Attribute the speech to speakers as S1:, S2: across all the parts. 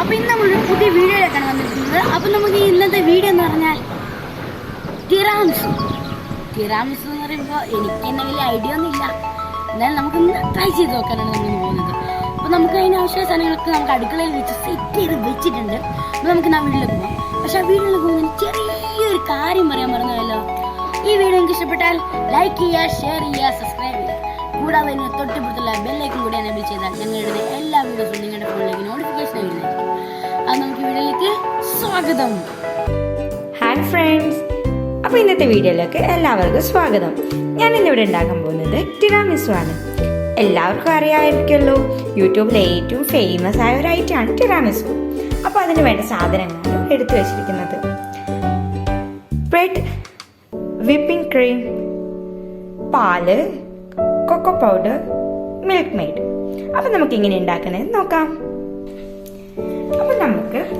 S1: അപ്പൊ ഇന്ന് നമ്മൾ പുതിയ വീഡിയോയിലേക്കാണ് വന്നിരിക്കുന്നത്. അപ്പൊ നമുക്ക് ഇന്നത്തെ വീഡിയോ എന്ന് പറഞ്ഞാൽ തിറാമിസു തിറാമിസു എന്ന് പറയുമ്പോൾ എനിക്ക് തന്നെ വലിയ ഐഡിയ ഒന്നും ഇല്ല. എന്നാലും നമുക്ക് ഇന്ന് ട്രൈ ചെയ്ത് നോക്കാനാണ് നമ്മൾ പോകുന്നത്. അപ്പൊ നമുക്ക് അതിന് ആവശ്യമായ സാധനങ്ങളൊക്കെ നമുക്ക് അടുക്കളയിൽ വെച്ച് സെറ്റ് ചെയ്ത് വെച്ചിട്ടുണ്ട്. അപ്പൊ നമുക്ക് ആ വീട്ടിലേക്ക് പോകാം പക്ഷെ ആ വീട്ടിലേക്ക് പോകുന്നതിന് ചെറിയൊരു കാര്യം പറയാൻ പറഞ്ഞല്ലോ ഈ വീഡിയോ നിങ്ങൾക്ക് ഇഷ്ടപ്പെട്ടാൽ ലൈക്ക് ചെയ്യുക ഷെയർ ചെയ്യുക സബ്സ്ക്രൈബ് ചെയ്യുക. കൂടാതെ തന്നെ തൊട്ടിപ്പുറത്തുള്ള ബെല്ലൈക്കും കൂടി എനേബിൾ ചെയ്താൽ ഞങ്ങളുടെ എല്ലാ വീഡിയോസും നിങ്ങളുടെ ഫോണിലേക്ക് നോട്ടിഫിക്കേഷൻ വരുന്നതായിരിക്കും. സ്വാഗതം.
S2: ഹായ് ഫ്രണ്ട്സ് അപ്പോൾ ഇന്നത്തെ വീഡിയോയിലേക്ക് എല്ലാവർക്കും സ്വാഗതം. ഞാൻ ഇന്നിവിടെ ഉണ്ടാക്കാൻ പോകുന്നത് ടിറാമിസു ആണ് എല്ലാവർക്കും അറിയാമായിരിക്കുമല്ലോ യൂട്യൂബിലെ ഏറ്റവും ഫേമസ് ആയ ഒരു ഐറ്റമാണ് ടിറാമിസു. അപ്പോൾ അതിന് വേണ്ട സാധനങ്ങളാണ് എടുത്തു വെച്ചിരിക്കുന്നത്. ബ്രെഡ് വിപ്പിംഗ് ക്രീം പാൽ കൊക്കോ പൗഡർ മിൽക്ക് മെയ്ഡ് അപ്പം നമുക്ക് ഇങ്ങനെ ഉണ്ടാക്കുന്നത് നോക്കാം.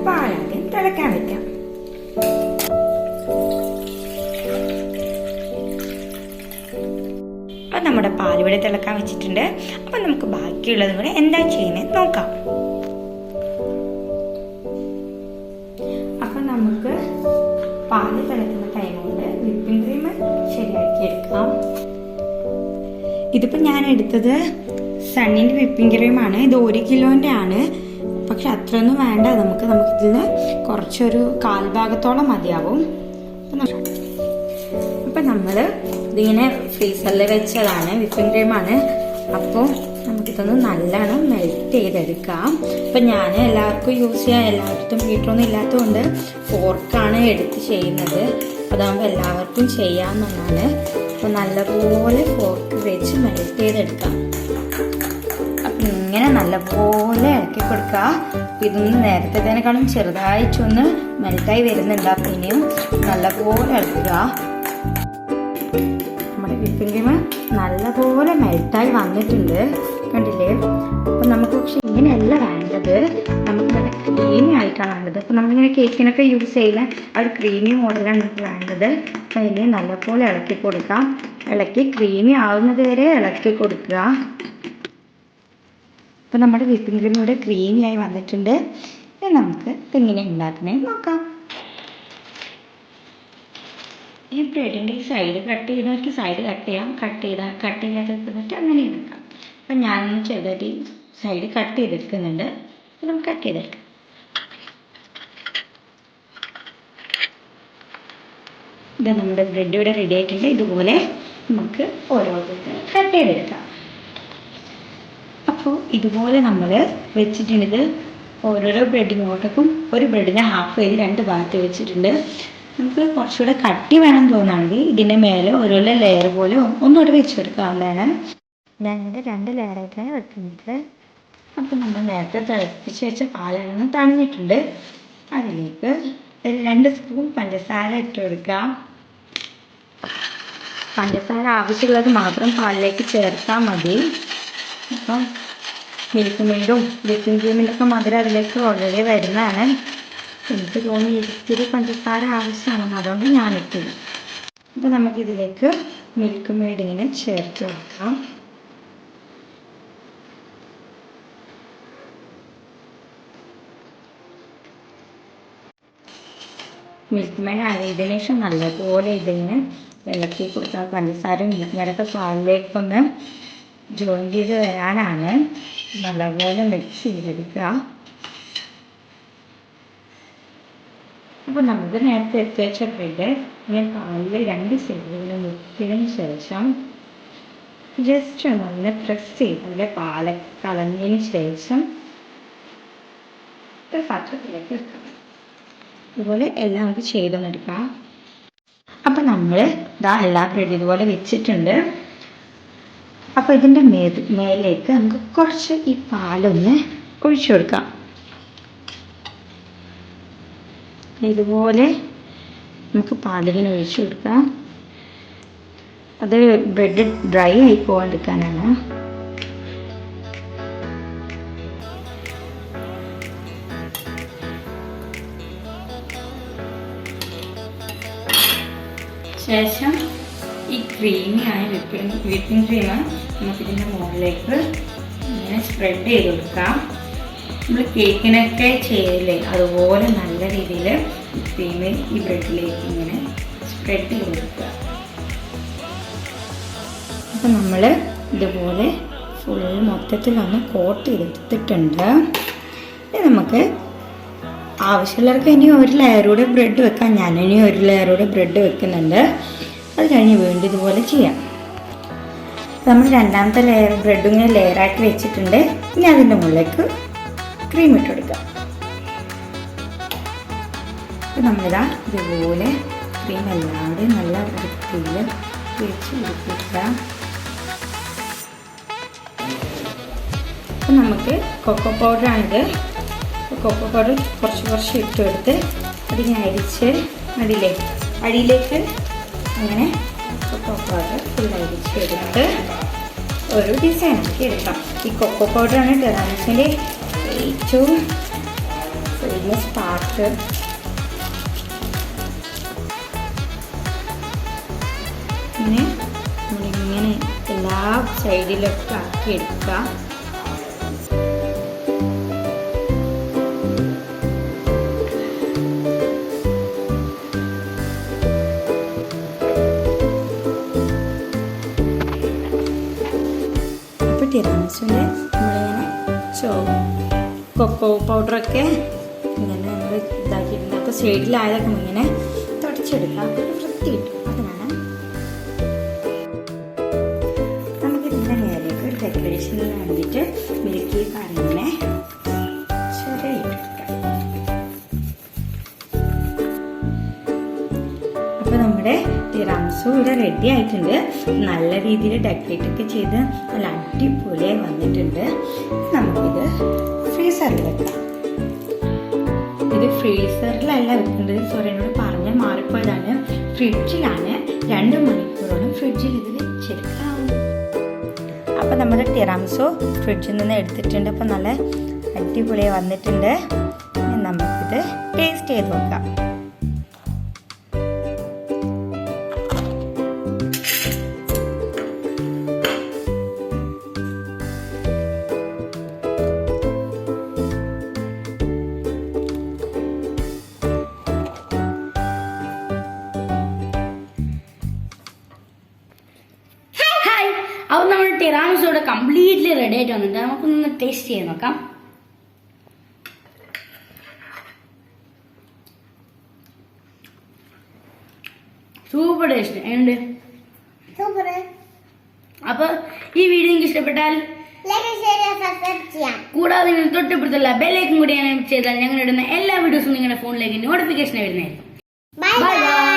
S2: പാലാദ്യം തിളക്കാൻ വെക്കാം. അപ്പം നമ്മുടെ പാൽ ഇവിടെ തിളക്കാൻ വെച്ചിട്ടുണ്ട്. അപ്പം നമുക്ക് ബാക്കിയുള്ളതും കൂടെ എന്താ ചെയ്യുന്നത് നോക്കാം. അപ്പം നമുക്ക് പാൽ തിളക്കുന്ന ടൈം കൊണ്ട് വിപ്പിംഗ് ക്രീം ശരിയാക്കി എടുക്കാം. ഇതിപ്പോൾ ഞാൻ എടുത്തത് സണ്ണിന്റെ വിപ്പിംഗ് ക്രീമാണ് ഇത് ഒരു കിലോന്റെ ആണ്. പക്ഷെ അത്രയൊന്നും വേണ്ട. നമുക്ക് നമുക്കിതിൽ കുറച്ചൊരു കാൽഭാഗത്തോളം മതിയാവും. അപ്പം നമ്മൾ ഇതിങ്ങനെ ഫ്രീസറിൽ വെച്ചതാണ്. വിപ്പിംഗ് ക്രീമാണ്. അപ്പോൾ നമുക്കിതൊന്ന് നല്ലോണം മെൽറ്റ് ചെയ്തെടുക്കാം. അപ്പം ഞാൻ എല്ലാവർക്കും യൂസ് ചെയ്യാൻ എല്ലാവർക്കും വീട്ടിലൊന്നും ഇല്ലാത്തതുകൊണ്ട് ഫോർക്കാണ് എടുത്ത് ചെയ്യുന്നത്. അതാകുമ്പോൾ എല്ലാവർക്കും ചെയ്യാമെന്നുള്ളതാണ്. അപ്പോൾ നല്ലപോലെ ഫോർക്ക് വെച്ച് മെൽറ്റ് ചെയ്തെടുക്കാം. നല്ലപോലെ ഇളക്കി കൊടുക്കുക ഇതൊന്ന് നേരത്തേതിനേക്കാളും ചെറുതായിട്ടൊന്ന് മെൽറ്റായി വരുന്നുണ്ട്. അപ്പം ഇനിയും നല്ലപോലെ ഇളക്കുക. നമ്മുടെ വിപ്പിംഗ് ക്രീം നല്ലപോലെ മെൽറ്റായി വന്നിട്ടുണ്ട്. കണ്ടില്ലേ? അപ്പം നമുക്ക് പക്ഷെ ഇങ്ങനെയല്ല വേണ്ടത്. നമുക്ക് നല്ല ക്രീമി ആയിട്ടാണ് വേണ്ടത്. അപ്പം നമ്മളിങ്ങനെ കേക്കിനൊക്കെ യൂസ് ചെയ്യുന്ന ആ ഒരു ക്രീമി മോഡലാണ് നമുക്ക് വേണ്ടത്. അപ്പം ഇനി നല്ലപോലെ ഇളക്കി കൊടുക്കാം. ഇളക്കി ക്രീമി ആവുന്നത് വരെ ഇളക്കി കൊടുക്കുക. അപ്പം നമ്മുടെ വിപ്പിംഗ് ക്രീം ഇവിടെ ക്രീമിയായി വന്നിട്ടുണ്ട്. ഇനി നമുക്ക് ഇതെങ്ങനെ ഉണ്ടാക്കുന്നത് നോക്കാം. ഈ ബ്രെഡിന്റെ ഈ സൈഡ് കട്ട് ചെയ്യുന്നവർക്ക് സൈഡ് കട്ട് ചെയ്യാം. കട്ട് ചെയ്താൽ കട്ട് ചെയ്യാതിരുന്നിട്ട് അങ്ങനെ എടുക്കാം. അപ്പം ഞാൻ ചെറുതായിട്ട് ഈ സൈഡ് കട്ട് ചെയ്തെടുക്കുന്നുണ്ട്. നമുക്ക് കട്ട് ചെയ്തെടുക്കാം. ഇത് നമ്മുടെ ബ്രെഡ് ഇവിടെ റെഡി ആയിട്ടുണ്ട്. ഇതുപോലെ നമുക്ക് ഓരോ കട്ട് ചെയ്തെടുക്കാം. അപ്പോൾ ഇതുപോലെ നമ്മൾ വെച്ചിട്ടുണ്ട്. ഓരോരോ ബ്രെഡിനോട്ടക്കും ഒരു ബ്രെഡിനെ ഹാഫ് ചെയ്ത് രണ്ട് ഭാഗത്ത് വെച്ചിട്ടുണ്ട്. നമുക്ക് കുറച്ചുകൂടെ കട്ടി വേണം തോന്നുകയാണെങ്കിൽ ഇതിന്റെ മേലെ ഓരോരോ ലെയർ പോലെ ഒന്നുകൂടെ വെച്ച് കൊടുക്കാവുന്നതാണ് ഞാനിത് രണ്ട് ലെയറായിട്ടാണ് വെക്കുന്നത്. അപ്പോൾ നമ്മൾ നേരത്തെ തിളപ്പിച്ച് വെച്ച പാലാണ് തണിഞ്ഞിട്ടുണ്ട് അതിലേക്ക് രണ്ട് സ്പൂൺ പഞ്ചസാര ഇട്ട് കൊടുക്കാം. പഞ്ചസാര ആവശ്യമുള്ളത് മാത്രം പാലിലേക്ക് ചേർത്താൽ മതി. അപ്പം മിൽക്ക് മെയ്ഡും വിപ്പിംഗ് ക്രീമിന്റെ ഒക്കെ മധുരം അതിലേക്ക് ഓൾറെഡി വരുന്നതാണ്. എനിക്ക് തോന്നി ഇത്തിരി പഞ്ചസാര ആവശ്യമാണ് അതുകൊണ്ട് ഞാൻ ഇട്ടില്ല അപ്പോൾ നമുക്കിതിലേക്ക് മിൽക്ക് മെയ്ഡ് ഇങ്ങനെ ചേർത്ത് കൊടുക്കാം. മിൽക്ക് മെയ്ഡ് ആയതിനു ശേഷം നല്ലപോലെ ഇതിങ്ങനെ ഇളക്കി കൊടുത്താൽ പഞ്ചസാരയും മിൽക്ക് മെയ്ഡൊക്കെ പാലിലേക്കൊന്ന് ജോയിൻ ചെയ്ത് വരാനാണ്. നല്ലപോലെ മിക്സ് ചെയ്തെടുക്കുക അപ്പോൾ നമുക്ക് നേരത്തെ എടുത്ത് വെച്ച ബ്രെഡ് ഞാൻ പാലിൽ രണ്ട് സൈഡിലും മുക്കിയതിന് ശേഷം ജസ്റ്റ് ഒന്ന് പ്രസ് ചെയ്ത് അതിലെ പാല കളഞ്ഞതിന് ശേഷം പാത്രത്തിലേക്ക് വെക്കാം ഇതുപോലെ എല്ലാം നമുക്ക് ചെയ്തൊന്നെടുക്കാം അപ്പം നമ്മൾ ഇതാ എല്ലാ ബ്രെഡ് ഇതുപോലെ വെച്ചിട്ടുണ്ട്. അപ്പോൾ ഇതിന്റെ മേ മേലേക്ക് നമുക്ക് കുറച്ച് ഈ പാലൊന്ന് ഒഴിച്ചു കൊടുക്കാം. ഇതുപോലെ നമുക്ക് പാലിങ്ങനെ ഒഴിച്ചു കൊടുക്കാം. അത് ബ്രെഡ് ഡ്രൈ ആയി പോകാണ്ടിരിക്കാനാണ് ശേഷം ഈ ക്രീമി ആയ വിപ്പിംഗ് വിപ്പിംഗ് ക്രീം നമുക്കിതിന്റെ മുകളിലേക്ക് ഇങ്ങനെ സ്പ്രെഡ് ചെയ്ത് കൊടുക്കാം. നമ്മൾ കേക്കിനൊക്കെ ചെയ്യില്ലേ അതുപോലെ നല്ല രീതിയിൽ ക്രീം ഈ ബ്രെഡിലേക്ക് ഇങ്ങനെ സ്പ്രെഡ് ചെയ്ത് കൊടുക്കുക. അപ്പം നമ്മൾ ഇതുപോലെ ഫുൾ മൊത്തത്തിലൊന്ന് കോട്ട് ചെയ്തെടുത്തിട്ടുണ്ട്. നമുക്ക് ആവശ്യമുള്ളവർക്ക് ഇനി ഒരു ലെയറൂടെ ബ്രെഡ് വെക്കാം. ഞാൻ ഇനി ഒരു ലെയറൂടെ ബ്രെഡ് വെക്കുന്നുണ്ട്. അത് കഴിഞ്ഞ് വീണ്ടും ഇതുപോലെ ചെയ്യാം. നമ്മൾ രണ്ടാമത്തെ ലെയർ ബ്രെഡ് ഇങ്ങനെ ലെയറാക്കി വെച്ചിട്ടുണ്ട്. ഇനി അതിന്റെ മുകളിലേക്ക് ക്രീം ഇട്ട് കൊടുക്കാം. നമ്മളിതാ ഇതുപോലെ ക്രീം എല്ലാവരുടെയും നല്ല വൃത്തിയിൽ തേച്ച് പിടിപ്പിക്കുക അപ്പം നമുക്ക് കൊക്കോ പൗഡറാണിത് കൊക്കോ പൗഡർ കുറച്ച് കുറച്ച് ഇട്ട് കൊടുത്ത് അതിങ്ങനെ അരിച്ച് അടിയിലേക്ക് അടിയിലേക്ക് അങ്ങനെ കൊക്കോ പൗഡർ അരിച്ച് എടുത്ത് ഒരു ഡിസൈൻ ആക്കി എടുക്കാം. ഈ കൊക്കോ പൗഡറാണ് ടെറാമിസിന്റെ ഏറ്റവും ഫേമസ് പാർട്ട് ഇങ്ങനെ നമ്മളിങ്ങനെ എല്ലാ സൈഡിലൊക്കെ ആക്കി എടുക്കുക ടിറാമിസുവിന്റെ നമ്മളിങ്ങനെ ചോ കൊക്കോ പൗഡറൊക്കെ ഇങ്ങനെ നമ്മൾ ഇതാക്കിയിട്ടുണ്ട്. അപ്പോൾ സൈഡിലായതൊക്കെ ഇങ്ങനെ തുടച്ചെടുക്കാം. അപ്പോൾ വൃത്തി കിട്ടും. അതിനാണ് നമുക്ക് ഇതിന്റെ നേരേക്ക് ഒരു ഡെക്കറേഷന് വേണ്ടിയിട്ട് മിൽക്കി പറഞ്ഞിങ്ങനെ അപ്പോൾ നമ്മുടെ തിറാംസു ഇവിടെ റെഡി ആയിട്ടുണ്ട്. നല്ല രീതിയിൽ ഡെക്കറേറ്റ് ഒക്കെ ചെയ്ത് നല്ല അടിപൊളിയായി വന്നിട്ടുണ്ട്. നമുക്കിത് ഫ്രീസറിൽ വെക്കാം. ഇത് ഫ്രീസറിലല്ല വെക്കുന്നത് സോറി എന്നോട് പറഞ്ഞ മാറിപ്പോയതാണ്. ഫ്രിഡ്ജിലാണ് രണ്ട് മണിക്കൂറോളം ഫ്രിഡ്ജിൽ ഇത് വെച്ചെടുക്കാം. അപ്പോൾ നമ്മുടെ ടിറാംസോ ഫ്രിഡ്ജിൽ നിന്ന് എടുത്തിട്ടുണ്ട്. അപ്പോൾ നല്ല അടിപൊളിയായി വന്നിട്ടുണ്ട്. നമുക്കിത് ടേസ്റ്റ് ചെയ്ത് നോക്കാം.
S1: അപ്പോൾ ഇവിടെ കംപ്ലീറ്റ്ലി റെഡി ആയിട്ട് വന്നിട്ട് നമുക്കൊന്ന് ടേസ്റ്റ് ചെയ്ത് നോക്കാം. സൂപ്പർ ടേസ്റ്റ് ഉണ്ട്
S3: സൂപ്പർ
S1: അപ്പൊ ഈ വീഡിയോ നിങ്ങൾക്ക് ഇഷ്ടപ്പെട്ടാൽ കൂടാതെ നിങ്ങൾ തൊട്ടിപ്പുറത്തുള്ള ബെല്ലേക്കും കൂടി ഞാൻ ചെയ്താൽ ഞങ്ങൾ ഇടുന്ന എല്ലാ വീഡിയോസും നിങ്ങളുടെ ഫോണിലേക്ക് നോട്ടിഫിക്കേഷൻ വരുന്നതായിരിക്കും. ബൈ